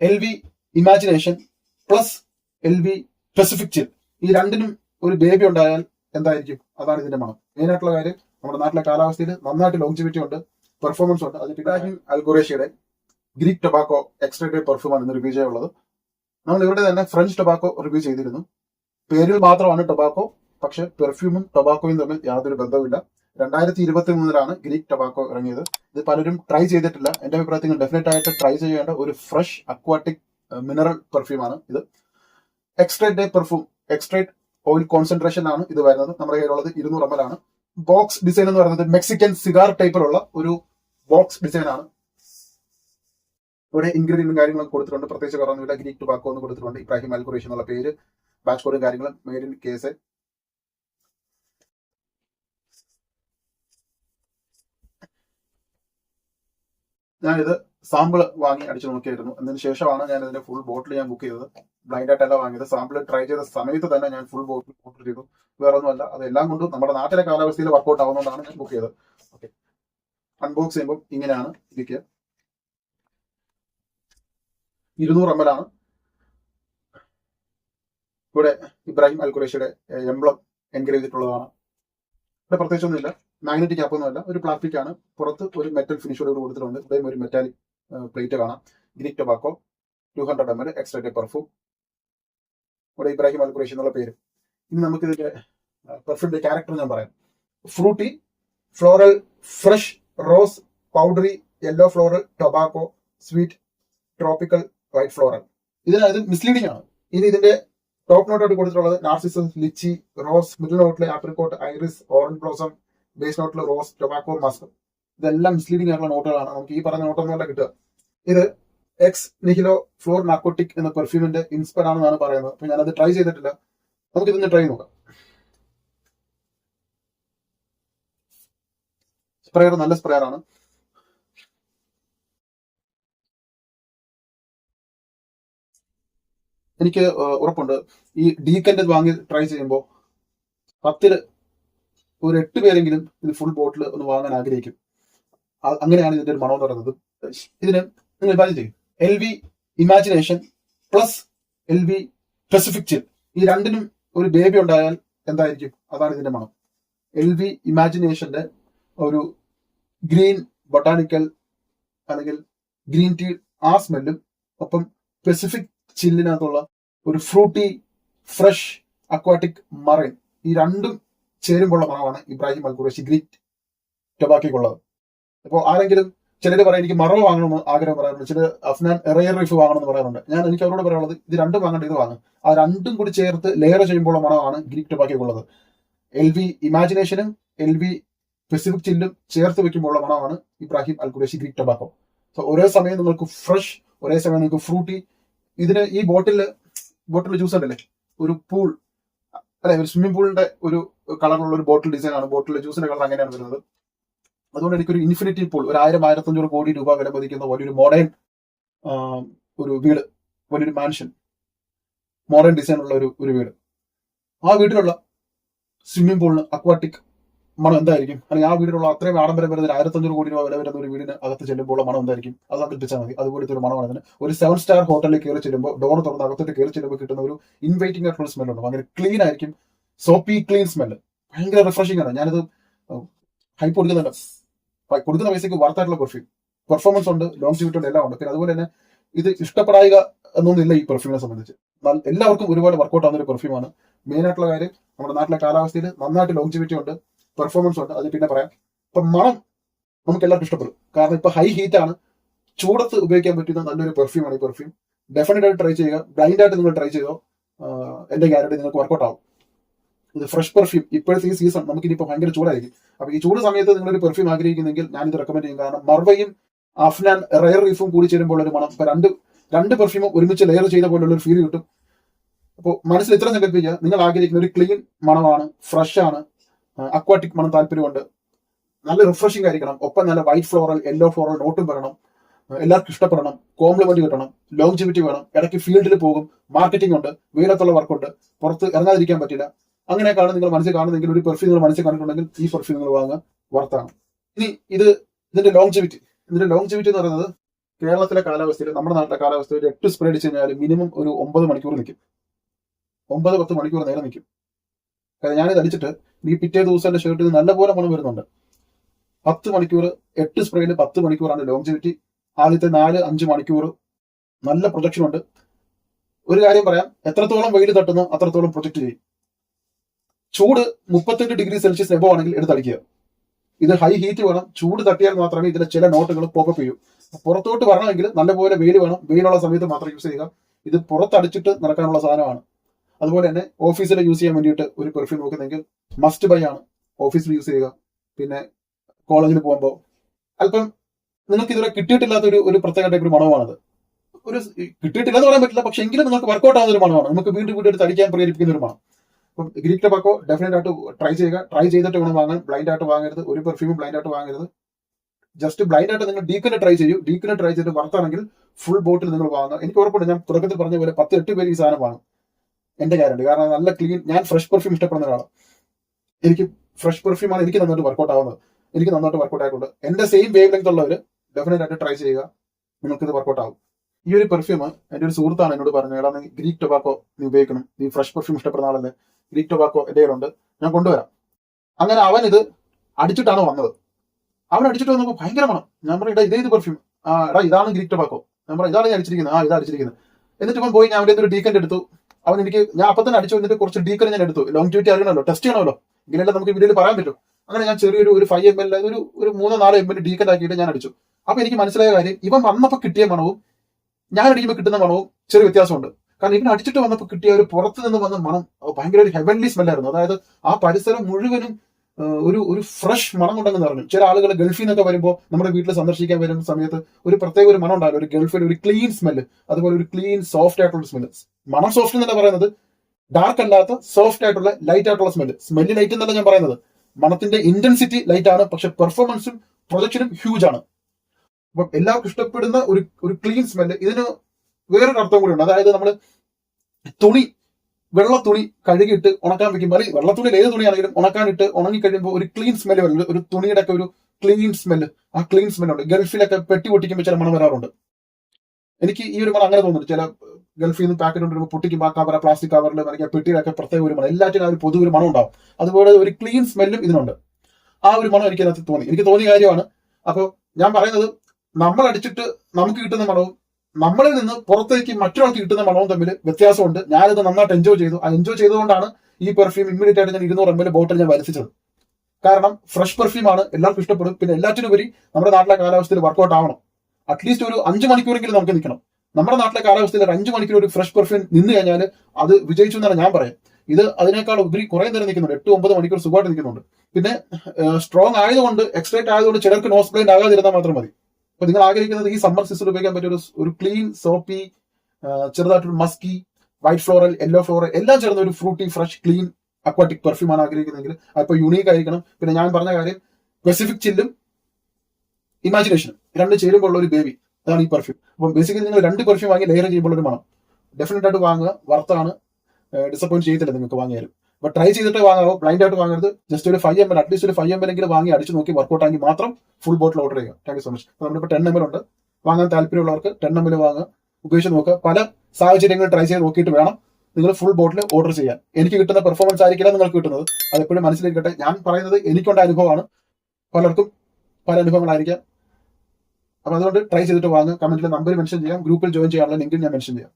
L V imagination plus L V specific ചിൽ ഈ രണ്ടിനും ഒരു ബേബി ഉണ്ടായാൽ എന്തായിരിക്കും? അതാണ് ഇതിന്റെ മണം. മെയിൻ ആയിട്ടുള്ള കാര്യം നമ്മുടെ നാട്ടിലെ കാലാവസ്ഥയിൽ നന്നായിട്ട് ലോങ്ജിവിറ്റി ഉണ്ട് പെർഫോമൻസ് ഉണ്ട്. അതിൽ ഇബ്രാഹിം അൽഗുറേഷിയുടെ ഗ്രീക്ക് ടൊബാക്കോ എക്സ്ട്രേറ്റ് പെർഫ്യൂം ആണ് ഇന്ന് റിവ്യൂ ചെയ്യാനുള്ളത് നമ്മൾ ഇവിടെ തന്നെ ഫ്രഞ്ച് ടൊബാക്കോ റിവ്യൂ ചെയ്തിരുന്നു. പേരിൽ മാത്രമാണ് ടൊബാക്കോ പക്ഷെ പെർഫ്യൂമും ടൊബാക്കോയും തമ്മിൽ യാതൊരു ബന്ധവുമില്ല. രണ്ടായിരത്തി ഇരുപത്തി മൂന്നിലാണ് ഗ്രീക്ക് ടൊബാക്കോ ഇറങ്ങിയത്. ഇത് പലരും ട്രൈ ചെയ്തിട്ടില്ല. എന്റെ അഭിപ്രായത്തിൽ ഡെഫിനറ്റ് ആയിട്ട് ട്രൈ ചെയ്യേണ്ട ഒരു ഫ്രഷ് അക്വാട്ടിക് മിനറൽ പെർഫ്യൂം ആണ് ഇത്. Extrait de perfume extrait oil concentration ആണ് ഇത് വരുന്നത്. നമ്മുടെ കയ്യിലുള്ളത് ഇരുന്നൂറ് എം എൽ ആണ്. ബോക്സ് ഡിസൈൻ എന്ന് പറയുന്നത് മെക്സിക്കൻ സിഗാർ ടൈപ്പിലുള്ള ഒരു ബോക്സ് ഡിസൈൻ ആണ്. ഇവിടെ ഇൻഗ്രീഡിയന്റും കാര്യങ്ങളും കൊടുത്തിട്ടുണ്ട്. പ്രത്യേകിച്ച് പറഞ്ഞില്ല ഗ്രീക്ക് ടുബാക്കോ എന്ന് കൊടുത്തിട്ടുണ്ട്. ഇബ്രാഹിം അൽ അൽഖുറേഷ് എന്നുള്ള പേര്. ബാച്ച് കോഡും കാര്യങ്ങളും മേഡ് ഇൻ കേസ് ഞാനിത് സാമ്പിൾ വാങ്ങി അടിച്ചു നോക്കിയായിരുന്നു. അതിന് ശേഷമാണ് ഞാൻ ഇതിന്റെ ഫുൾ ബോട്ടിൽ ഞാൻ ബുക്ക് ചെയ്തത്. ബ്ലൈൻഡ് ആയിട്ടല്ല വാങ്ങിയത്. സാമ്പിൾ ട്രൈ ചെയ്ത സമയത്ത് തന്നെ ഞാൻ ഫുൾ ബോട്ടിൽ ഓർഡർ ചെയ്തു. വേറെ ഒന്നുമല്ല അതെല്ലാം കൊണ്ടും നമ്മുടെ നാട്ടിലെ കാലാവസ്ഥയിൽ വർക്കൗട്ട് ആവുന്നതാണ് ഞാൻ ബുക്ക് ചെയ്തത്. ഓക്കെ അൺബോക്സ് ചെയ്യുമ്പോൾ ഇങ്ങനെയാണ് ഇരിക്കുക. ഇരുന്നൂറ് എം എൽ ആണ്. ഇവിടെ ഇബ്രാഹിം അൽ ഖുറേഷിയുടെ എംബ്ലം എൻഗ്രേവ് ചെയ്തിട്ടുള്ളതാണ്. ഇവിടെ പ്രത്യേകിച്ചൊന്നുമില്ല. മാഗ്നറ്റിക് ആപ്പൊന്നുമല്ല ഒരു പ്ലാസ്റ്റിക് ആണ്. പുറത്ത് ഒരു മെറ്റൽ ഫിനിഷോട് കൊടുത്തിട്ടുണ്ട്. ഇവിടെയും ഒരു മെറ്റാലിക് പ്ലേറ്റ് കാണാം. Greek tobacco two hundred M L extra perfume ഇവിടെ ഇബ്രാഹിം അൽ ഖുറേഷി എന്നുള്ള പേര്. ഇനി നമുക്ക് ഇതിന്റെ പെർഫ്യൂമിന്റെ ക്യാരക്ടർ ഞാൻ പറയാം. Fruity floral fresh rose powdery yellow floral tobacco sweet tropical white floral ഇതിനകത്ത് മിസ്ലീഡിംഗ് ആണ്. ഇനി ഇതിന്റെ ടോപ്പ് നോട്ടായിട്ട് കൊടുത്തിട്ടുള്ളത് narcissus lychee rose middle നോട്ടിലെ apricot iris orange blossom base നോട്ടിൽ റോസ് ടൊബാക്കോ മസ്ക് ഇതെല്ലാം മിസ്ലീഡിംഗ് ആയിട്ടുള്ള നോട്ടുകളാണ്. നമുക്ക് ഈ പറഞ്ഞ നോട്ടൊന്നുമല്ല കിട്ടുക. ഇത് എക്സ് നിഹിലോ ഫ്ലോർ നാർക്കോട്ടിക് എന്ന പെർഫ്യൂമിന്റെ ഇൻസ്പയർ ആണെന്നാണ് പറയുന്നത്. അപ്പൊ ഞാനത് ട്രൈ ചെയ്തിട്ടില്ല. നമുക്ക് ഇതൊന്ന് ട്രൈ നോക്കാം. സ്പ്രെയർ നല്ല സ്പ്രെയർ ആണ്. എനിക്ക് ഉറപ്പുണ്ട്. ഈ ഡീക്കന്റെ വാങ്ങി ട്രൈ ചെയ്യുമ്പോൾ പത്തിൽ ഒരു എട്ട് പേരെങ്കിലും ഇത് ഫുൾ ബോട്ടിൽ ഒന്ന് വാങ്ങാൻ ആഗ്രഹിക്കും. അങ്ങനെയാണ് ഇതിന്റെ ഒരു മണം പറയുന്നത് ഇതിന് നിങ്ങൾ ഇമാജിൻ ചെയ്യും. L V imagination plus L V specific chill ഈ രണ്ടിനും ഒരു ബേബി ഉണ്ടായാൽ എന്തായിരിക്കും? അതാണ് ഇതിന്റെ മണം. എൽ വി ഇമാജിനേഷന്റെ ഒരു ഗ്രീൻ ബൊട്ടാണിക്കൽ അല്ലെങ്കിൽ ഗ്രീൻ ടീ ആ സ്മെല്ലും ഒപ്പം സ്പെസിഫിക് ചില്ലിനകത്തുള്ള ഒരു ഫ്രൂട്ടി ഫ്രഷ് അക്വാട്ടിക് മറൈൻ. ഈ രണ്ടും ചേരുമ്പോഴുള്ള മറവാണ് ഇബ്രാഹിം അൽ ഖുറേഷി ഗ്രീറ്റ് ടൊബാക്കോക്കുള്ളത് അപ്പോൾ ആരെങ്കിലും ചിലർ പറയും എനിക്ക് മറവ് വാങ്ങണമെന്ന് ആഗ്രഹം പറയാറുണ്ട്. ചില അഫ്നാൻ എറയർ റൈഫ് വാങ്ങണമെന്ന് പറയാറുണ്ട്. ഞാൻ എനിക്ക് അവരോട് പറയാനുള്ളത് ഇത് രണ്ടും വാങ്ങേണ്ട ഇത് വാങ്ങും. ആ രണ്ടും കൂടി ചേർത്ത് ലെയർ ചെയ്യുമ്പോഴുള്ള മണമാണ് ഗ്രീക്ക് ടൊബാക്കോക്കുള്ളത് എൽ വി ഇമാജിനേഷനും എൽ വി പെസിഫിക് ചില്ലും ചേർത്ത് വെക്കുമ്പോഴുള്ള മണമാണ് Ibrahim Al Qureshi Greek tobacco. So ഒരേ സമയം നിങ്ങൾക്ക് ഫ്രഷ് ഒരേ സമയം നിങ്ങൾക്ക് ഫ്രൂട്ടി ഇതിന് ഈ ബോട്ടിൽ ബോട്ടിൽ ജ്യൂസ് ഉണ്ടല്ലേ? ഒരു പൂൾ അല്ലെ ഒരു സ്വിമ്മിംഗ് പൂളിന്റെ ഒരു കളറുള്ള ഒരു ബോട്ടിൽ ഡിസൈൻ ആണ്. ബോട്ടിലെ ജ്യൂസിന്റെ കളർ അങ്ങനെയാണ് വരുന്നത്. അതുകൊണ്ട് എനിക്കൊരു ഇൻഫിനിറ്റി പൂൾ ഒരു ആയിരം ആയിരത്തഞ്ഞൂറ് കോടി രൂപ വില പതിക്കുന്ന വലിയൊരു മോഡേൺ ഒരു വീട് വലിയൊരു മാൻഷൻ മോഡേൺ ഡിസൈൻ ഉള്ള ഒരു ഒരു വീട്. ആ വീട്ടിലുള്ള സ്വിമ്മിംഗ് പൂളിന് അക്വാട്ടിക് മണം എന്തായിരിക്കും? അല്ലെങ്കിൽ ആ വീടിനുള്ള അത്രയും ആഡംബരം വരുന്ന ആയിരത്തഞ്ഞൂറ് കോടി രൂപ വില വരുന്ന ഒരു വീടിന് അകത്ത് ചെല്ലുമ്പോൾ മണം എന്തായിരിക്കും? അത് സങ്കല്പിച്ചാൽ മതി. അതുപോലത്തെ ഒരു മണമാണ് അതിന്. ഒരു സെവൻ സ്റ്റാർ ഹോട്ടലിൽ കയറി ചെല്ലുമ്പോൾ ഡോർ തുറന്ന് അകത്തോട്ട് കയറി ചെല്ലുമ്പോൾ കിട്ടുന്ന ഒരു ഇൻവൈറ്റിംഗ് ആയിട്ടുള്ള സ്മെൽ ഉണ്ട്? അങ്ങനെ ക്ലീൻ ആയിരിക്കും സോപ്പി ക്ലീൻ സ്മെല്ല് ഭയങ്കര റിഫ്രഷിംഗ് ആണ്. ഞാനിത് ഹൈപ്പ് കൊടുക്കുന്നുണ്ട്. കൊടുക്കുന്ന പൈസക്ക് വർത്തായിട്ടുള്ള പെർഫ്യൂം പെർഫോമൻസ് ഉണ്ട് ലോങ് സീറ്റ് ഉണ്ട് എല്ലാം ഉണ്ട്. പിന്നെ അതുപോലെ തന്നെ ഇത് ഇഷ്ടപ്പെടായിക എന്നൊന്നുമില്ല ഈ പെർഫ്യൂമിനെ സംബന്ധിച്ച്. എല്ലാവർക്കും ഒരുപോലെ വർക്കൗട്ട് ആവുന്ന ഒരു പെർഫ്യൂമാണ് മെയിൻ ആയിട്ടുള്ള കാര്യം നമ്മുടെ നാട്ടിലെ കാലാവസ്ഥയിൽ നന്നായിട്ട് ലോങ് ജിവിറ്റി ഉണ്ട് പെർഫോമൻസ് ഉണ്ട്. അത് പിന്നെ പറയാം. ഇപ്പൊ മണം നമുക്ക് എല്ലാവർക്കും ഇഷ്ടപ്പെടും. കാരണം ഇപ്പൊ ഹൈ ഹീറ്റ് ആണ്. ചൂടത്ത് ഉപയോഗിക്കാൻ പറ്റുന്ന നല്ലൊരു പെർഫ്യൂമാണ് ഈ പെർഫ്യൂം ഡെഫിനറ്റ് ആയിട്ട് ട്രൈ ചെയ്യുക. ബ്ലൈൻഡ് ആയിട്ട് നിങ്ങൾ ട്രൈ ചെയ്തോ എന്റെ ഗ്യാരണ്ടി നിങ്ങൾക്ക് വർക്കൗട്ട് ആവും. ഫ്രഷ് പെർഫ്യൂം ഇപ്പോഴത്തെ ഈ സീസൺ നമുക്ക് ഇനിയിപ്പോൾ ഭയങ്കര ചൂടായിരിക്കും. അപ്പൊ ഈ ചൂട് സമയത്ത് നിങ്ങളൊരു പെർഫ്യൂം ആഗ്രഹിക്കുന്നെങ്കിൽ ഞാൻ ഇത് റെക്കമെൻഡ് ചെയ്യും കാരണം മർവയും അഫ്നാൻ റയർ റീഫും കൂടി ചേരുമ്പോൾ ഒരു മണം. ഇപ്പൊ രണ്ട് രണ്ട് പെർഫ്യൂമും ഒരുമിച്ച് ലെയർ ചെയ്ത പോലുള്ള ഒരു ഫീൽ കിട്ടും. അപ്പോൾ മനസ്സിൽ ഇത്ര സങ്കല്പിക്കുക. നിങ്ങൾ ആഗ്രഹിക്കുന്ന ഒരു ക്ലീൻ മണമാണ് ഫ്രഷ് ആണ്. അക്വാട്ടിക് മണം താല്പര്യമുണ്ട്. നല്ല റിഫ്രഷിംഗ് ആയിരിക്കണം. ഒപ്പം നല്ല വൈറ്റ് ഫ്ലോറൽ യെല്ലോ ഫ്ലോറൽ നോട്ടും വരണം. എല്ലാവർക്കും ഇഷ്ടപ്പെടണം. കോംപ്ലിമെന്റ് കിട്ടണം. ലോങ്ജിവിറ്റി വേണം. ഇടയ്ക്ക് ഫീൽഡിൽ പോകും. മാർക്കറ്റിംഗ് ഉണ്ട്. വെയിലത്തുള്ള വർക്കുണ്ട് പുറത്ത് ഇറങ്ങാതിരിക്കാൻ പറ്റില്ല. അങ്ങനെയൊക്കെയാണ് നിങ്ങൾ മനസ്സിൽ കാണുന്നെങ്കിൽ ഒരു പെർഫ്യൂം നിങ്ങൾ മനസ്സിൽ കണ്ടിട്ടുണ്ടെങ്കിൽ ഈ പെർഫ്യൂം നിങ്ങൾ വാങ്ങുക. വർത്താണ് ഇനി ഇത് ഇതിന്റെ ലോങ്ജിവിറ്റി ഇതിന്റെ ലോങ്ജിവിറ്റി എന്ന് പറയുന്നത് കേരളത്തിലെ കാലാവസ്ഥയിൽ നമ്മുടെ നാട്ടിലെ കാലാവസ്ഥയിൽ എട്ട് സ്പ്രേ അടിച്ച് കഴിഞ്ഞാൽ മിനിമം ഒരു ഒമ്പത് മണിക്കൂർ നിൽക്കും ഒമ്പത് പത്ത് മണിക്കൂർ നേരം നിൽക്കും കാരണം ഞാനിത് അടിച്ചിട്ട് ഈ പിറ്റേ ദിവസം എന്റെ ഷർട്ടിൽ നല്ലപോലെ മണം വരുന്നുണ്ട്. പത്ത് മണിക്കൂർ എട്ട് സ്പ്രേയിൽ പത്ത് മണിക്കൂറാണ് ലോങ്ജിവിറ്റി ആദ്യത്തെ നാല് അഞ്ച് മണിക്കൂർ നല്ല പ്രൊജക്ഷൻ ഉണ്ട്. ഒരു കാര്യം പറയാം എത്രത്തോളം വെയിൽ തട്ടുന്നു അത്രത്തോളം പ്രൊജക്ട് ചെയ്യും. ചൂട് മുപ്പത്തെട്ട് ഡിഗ്രി സെൽഷ്യസ് എബോ ആണെങ്കിൽ എടുത്തടിക്കുക ഇത് ഹൈ ഹീറ്റ് വേണം. ചൂട് തട്ടിയാൽ മാത്രമേ ഇതിന്റെ ചില നോട്ടുകൾ പോക്കപ്പ് ചെയ്യൂ. പുറത്തോട്ട് വരണമെങ്കിൽ നല്ലപോലെ വെയിൽ വേണം. വെയിലുള്ള സമയത്ത് മാത്രം യൂസ് ചെയ്യുക. ഇത് പുറത്തടിച്ചിട്ട് നടക്കാനുള്ള സാധനമാണ്. അതുപോലെ തന്നെ ഓഫീസിൽ യൂസ് ചെയ്യാൻ വേണ്ടിയിട്ട് ഒരു പെർഫ്യൂം നോക്കുന്നെങ്കിൽ മസ്റ്റ് ബൈ ആണ്. ഓഫീസിൽ യൂസ് ചെയ്യുക. പിന്നെ കോളേജിൽ പോകുമ്പോൾ അല്പം നിങ്ങൾക്ക് ഇതുവരെ കിട്ടിയിട്ടില്ലാത്ത ഒരു ഒരു പ്രത്യേക ടൈപ്പ് ഒരു മണമാണത്. ഒരു കിട്ടിയിട്ടില്ല എന്ന് പറയാൻ പറ്റില്ല. പക്ഷെ എങ്കിലും നിങ്ങൾക്ക് വർക്കൗട്ട് ആകുന്ന ഒരു മണമാണ്. നമുക്ക് വീണ്ടും വീണ്ടും എടുത്ത് അടിക്കാൻ പ്രേരിപ്പിക്കുന്ന ഒരു മണം. അപ്പം ഗ്രീക്ക് ടബാക്കോ ഡെഫിനറ്റ് ആയിട്ട് ട്രൈ ചെയ്യുക. ട്രൈ ചെയ്തിട്ട് വേണം വാങ്ങാൻ. ബ്ലൈൻഡ് ആയിട്ട് വാങ്ങരുത്. ഒരു പെർഫ്യൂം ബ്ലൈൻഡ് ആയിട്ട് വാങ്ങരുത്. ജസ്റ്റ് ബ്ലൈൻഡ് ആയിട്ട് നിങ്ങൾ ഡീക്കിനെ ട്രൈ ചെയ്യൂ. ഡീക്കിനെ ട്രൈ ചെയ്തിട്ട് വർത്താണെങ്കിൽ ഫുൾ ബോട്ടിൽ നിങ്ങൾ വാങ്ങുക. എനിക്ക് ഉറപ്പുണ്ട്. ഞാൻ തുടക്കത്തിൽ പറഞ്ഞ പോലെ പത്ത് എട്ട് പേര് ഈ സാധനം വാങ്ങും. എന്റെ കാര്യം കാരണം നല്ല ക്ലീൻ ഞാൻ ഫ്രഷ് പെർഫ്യൂം ഇഷ്ടപ്പെടുന്ന ഒരാളാണ്. എനിക്ക് ഫ്രഷ് പെർഫ്യൂം ആണ് എനിക്ക് നന്നായിട്ട് വർക്കൗട്ട് ആവുന്നത്. എനിക്ക് നന്നായിട്ട് വർക്കൗട്ട് ആയിട്ടുണ്ട്. എന്റെ സെയിം വേവ് ലെങ്ത് ഉള്ളവർ ഡെഫിനറ്റ് ആയിട്ട് ട്രൈ ചെയ്യുക. നിങ്ങൾക്ക് ഇത് വർക്കൗട്ട് ആവും. ഈ ഒരു പെർഫ്യൂം എന്റെ ഒരു സുഹൃത്താണ് എന്നോട് പറഞ്ഞത് നീ ഗ്രീക്ക് ടൊബാക്കോ നീ ഉപയോഗിക്കണം. നീ ഫ്രഷ് പെർഫ്യൂം ഇഷ്ടപ്പെടുന്ന ആളല്ലേ? ഗ്രീക്ക് ടൊബാക്കോ എന്റെ കയ്യിലുണ്ട് ഞാൻ കൊണ്ടുവരാം. അങ്ങനെ അവൻ ഇത് അടിച്ചിട്ടാണ് വന്നത്. അവൻ അടിച്ചിട്ട് വന്നപ്പോൾ ഭയങ്കര മണം. ഞാൻ പറഞ്ഞു ഇതേ ഇത് പെർഫ്യൂം ആ എടാ ഇതാണ് ഗ്രീക്ക് ടൊബാക്കോ. ഞാൻ പറഞ്ഞു ഇതാണ് ഞാൻ അടിച്ചിരിക്കുന്നത്. ആ ഇതാ അടിച്ചിരിക്കുന്നത്. എന്നിട്ട് ഇവൻ പോയി ഞാൻ അവന്റെ ഒരു ഡീക്കന്റ് എടുത്തു അവൻ എനിക്ക് ഞാൻ അപ്പം തന്നെ അടിച്ചു വന്നിട്ട് കുറച്ച് ഡീക്കൻ ഞാൻ എടുത്തു. ലോങ് ഡ്യൂട്ടി അറിയണമല്ലോ ടെസ്റ്റ് ചെയ്യണമല്ലോ. ഇങ്ങനെയല്ല നമുക്ക് വീഡിയോയിൽ പറയാൻ പറ്റും. അങ്ങനെ ഞാൻ ചെറിയൊരു ഒരു ഫൈവ് എം എൽ ഒരു ഒരു മൂന്നോ നാലോ എം എൽ ഡീക്കൻ ആക്കിയിട്ട് ഞാൻ അടിച്ചു. അപ്പൊ എനിക്ക് മനസ്സിലായ കാര്യം ഇവൻ വന്നപ്പോൾ കിട്ടിയ മണവും ഞാൻ അടിക്കുമ്പോൾ കിട്ടുന്ന മണവും ചെറിയ വ്യത്യാസമുണ്ട്. കാരണം ഇവൻ അടിച്ചിട്ട് വന്നപ്പോൾ കിട്ടിയ ഒരു പുറത്ത് നിന്ന് വന്ന മണം ഭയങ്കര ഒരു ഹെവൻലി സ്മെല്ലായിരുന്നു അതായത് ആ പരിസരം മുഴുവനും ഒരു ഒരു ഫ്രഷ് മണം ഉണ്ടെന്ന് പറഞ്ഞു. ചില ആളുകൾ ഗൾഫിൽ നിന്നൊക്കെ വരുമ്പോൾ നമ്മുടെ വീട്ടിൽ സന്ദർശിക്കാൻ വരുന്ന സമയത്ത് ഒരു പ്രത്യേക ഒരു മണം ഉണ്ടാവില്ല. ഒരു ഗൾഫിൽ ഒരു ക്ലീൻ സ്മെല്ല് അതുപോലെ ഒരു ക്ലീൻ സോഫ്റ്റ് ആയിട്ടുള്ള സ്മെല്ല് മണം സോഫ്റ്റ് എന്നല്ല പറയുന്നത് ഡാർക്ക് അല്ലാത്ത സോഫ്റ്റ് ആയിട്ടുള്ള ലൈറ്റ് ആയിട്ടുള്ള സ്മെല്ല് സ്മെല്ല് ലൈറ്റ് എന്നല്ല ഞാൻ പറയുന്നത്. മണത്തിന്റെ ഇന്റൻസിറ്റി ലൈറ്റ് ആണ് പക്ഷെ പെർഫോമൻസും പ്രൊജക്ഷനും ഹ്യൂജ് ആണ്. അപ്പം എല്ലാവർക്കും ഇഷ്ടപ്പെടുന്ന ഒരു ഒരു ക്ലീൻ സ്മെല്ല് ഇതിന് വേറൊരു അർത്ഥം കൂടി ഉണ്ട് അതായത് നമ്മൾ തുണി വെള്ള തുണി കഴുകിയിട്ട് ഉണക്കാൻ വെക്കുമ്പോൾ അല്ലെങ്കിൽ വെള്ള തുണിയിൽ ഏത് തുണിയാണെങ്കിലും ഉണക്കാനിട്ട് ഉണങ്ങി കഴിയുമ്പോൾ ഒരു ക്ലീൻ സ്മെൽ വരുന്നത് ഒരു തുണിയുടെ ഒക്കെ ഒരു ക്ലീൻ സ്മെൽ ആ ക്ലീൻ സ്മെല്ലുണ്ട് ഗൾഫിലൊക്കെ പെട്ടി പൊട്ടിക്കുമ്പോൾ ചില മണം വരാറുണ്ട്. എനിക്ക് ഈ ഒരു മണം അങ്ങനെ തോന്നുന്നു ചില ഗൾഫിൽ നിന്ന് പാക്കറ്റ് കൊണ്ടുവരുമ്പോൾ പൊട്ടിക്കുമ്പോൾ ആ കവർ പ്ലാസ്റ്റിക് കവറിൽ അല്ലെങ്കിൽ പെട്ടിയിലൊക്കെ പ്രത്യേക ഒരു മണം. എല്ലാറ്റിനും ആ ഒരു പൊതു ഒരു മണം ഉണ്ടാവും. അതുപോലെ ഒരു ക്ലീൻ സ്മെല്ലും ഇതിനുണ്ട്. ആ ഒരു മണം എനിക്ക് അതിനകത്ത് തോന്നി. എനിക്ക് തോന്നിയ കാര്യമാണ്. അപ്പോൾ ഞാൻ പറയുന്നത് നമ്മൾ അടിച്ചിട്ട് നമുക്ക് കിട്ടുന്ന മണവും നമ്മളിൽ നിന്ന് പുറത്തേക്ക് മറ്റൊരാൾക്ക് കിട്ടുന്ന മണവും തമ്മിൽ വ്യത്യാസമുണ്ട്. ഞാനിത് നന്നായിട്ട് എൻജോയ് ചെയ്തു. ആ എൻജോയ് ചെയ്തുകൊണ്ടാണ് ഈ പെർഫ്യൂം ഇമ്മീഡിയറ്റ് ആയിട്ട് ഞാൻ ഇരുന്നൂറ് എം എൽ ബോട്ടിൽ ഞാൻ വലിച്ചത് കാരണം ഫ്രഷ് പെർഫ്യൂം ആണ് എല്ലാവർക്കും ഇഷ്ടപ്പെടും. പിന്നെ എല്ലാറ്റിനും ഉപരി നമ്മുടെ നാട്ടിലെ കാലാവസ്ഥയിൽ വർക്കൗട്ട് ആവണം. അറ്റ്ലീസ്റ്റ് ഒരു അഞ്ച് മണിക്കൂറെങ്കിലും നമുക്ക് നിൽക്കണം. നമ്മുടെ നാട്ടിലെ കാലാവസ്ഥയിൽ ഒരു അഞ്ച് മണിക്കൂർ ഒരു ഫ്രഷ് പെർഫ്യൂം നിന്ന് കഴിഞ്ഞാൽ അത് വിജയിച്ചു എന്നാണ് ഞാൻ പറയാം. ഇത് അതിനേക്കാൾ ഉപരി കുറേ നേരം നിൽക്കുന്നുണ്ട്. എട്ട് ഒമ്പത് മണിക്കൂർ സുഖമായിട്ട് നിൽക്കുന്നുണ്ട്. പിന്നെ സ്ട്രോങ് ആയതുകൊണ്ട് എക്സ്ട്രേറ്റ് ആയതുകൊണ്ട് ചിലർക്ക് നോസ് ബ്ലൈൻഡ് ആകാതിരുന്നാൽ മാത്രം മതി. അപ്പൊ നിങ്ങൾ ആഗ്രഹിക്കുന്നത് ഈ സമ്മർ സീസണിൽ ഉപയോഗിക്കാൻ പറ്റിയ ഒരു ക്ലീൻ സോപ്പി ചെറുതായിട്ടൊരു musky white floral yellow floral എല്ലാം ചേർന്ന ഒരു fruity fresh clean aquatic perfume ആണ് ആഗ്രഹിക്കുന്നതെങ്കിൽ അപ്പോൾ യുണീക്ക് ആയിരിക്കണം. പിന്നെ ഞാൻ പറഞ്ഞ കാര്യം സ്പെസിഫിക് ചില്ലും ഇമാജിനേഷനും രണ്ട് ചേരുമ്പോൾ ഉള്ള ഒരു ബേബി അതാണ് ഈ പെർഫ്യൂം അപ്പം ബേസിക്കലി നിങ്ങൾ രണ്ട് പെർഫ്യൂം വാങ്ങി ലെയർ ചെയ്യുമ്പോൾ ഒരു മണം. ഡെഫിനറ്റ് ആയിട്ട് വാങ്ങുക വർത്താണ് ഡിസപ്പോയിന്റ് ചെയ്യത്തില്ല നിങ്ങൾക്ക് വാങ്ങിയാലും. ട്രൈ ചെയ്തിട്ട് വാങ്ങാവോ? ബ്ലൈൻഡ് ആയിട്ട് വാങ്ങരുത്. ജസ്റ്റ് ഒരു five M L at least ഒരു ഫൈവ് എം എൽ എങ്കിലും വാങ്ങി അടിച്ച് നോക്കി വർക്കൗട്ട് ആക്കി മാത്രം ഫുൾ ബോട്ടിൽ ഓർഡർ ചെയ്യുക. താങ്ക് യു സോ മച്ച് നമ്മളിപ്പോൾ ടെൻ എം എൽ ഉണ്ട്. വാങ്ങാൻ താല്പര്യമുള്ളവർക്ക് ടെൻ എം എൽ വാങ്ങുക. ഉപയോഗിച്ച് നോക്കുക. പല സാഹചര്യങ്ങൾ ട്രൈ ചെയ്ത് നോക്കിയിട്ട് വേണം നിങ്ങൾ ഫുൾ ബോട്ടിൽ ഓർഡർ ചെയ്യാൻ. എനിക്ക് കിട്ടുന്ന പെർഫോമൻസ് ആയിരിക്കില്ല നിങ്ങൾക്ക് കിട്ടുന്നത്. അതെപ്പോഴും മനസ്സിലിരിക്കട്ടെ. ഞാൻ പറയുന്നത് എനിക്കുണ്ട അനുഭവമാണ്. പലർക്കും പല അനുഭവങ്ങളായിരിക്കാം. അപ്പൊ അതുകൊണ്ട് ട്രൈ ചെയ്തിട്ട് വാങ്ങുക. കമന്റിൽ നമ്പർ മെൻഷൻ ചെയ്യാം. ഗ്രൂപ്പിൽ ജോയിൻ ചെയ്യാനുള്ള ലിങ്കിൽ ഞാൻ മെൻഷൻ ചെയ്യാം.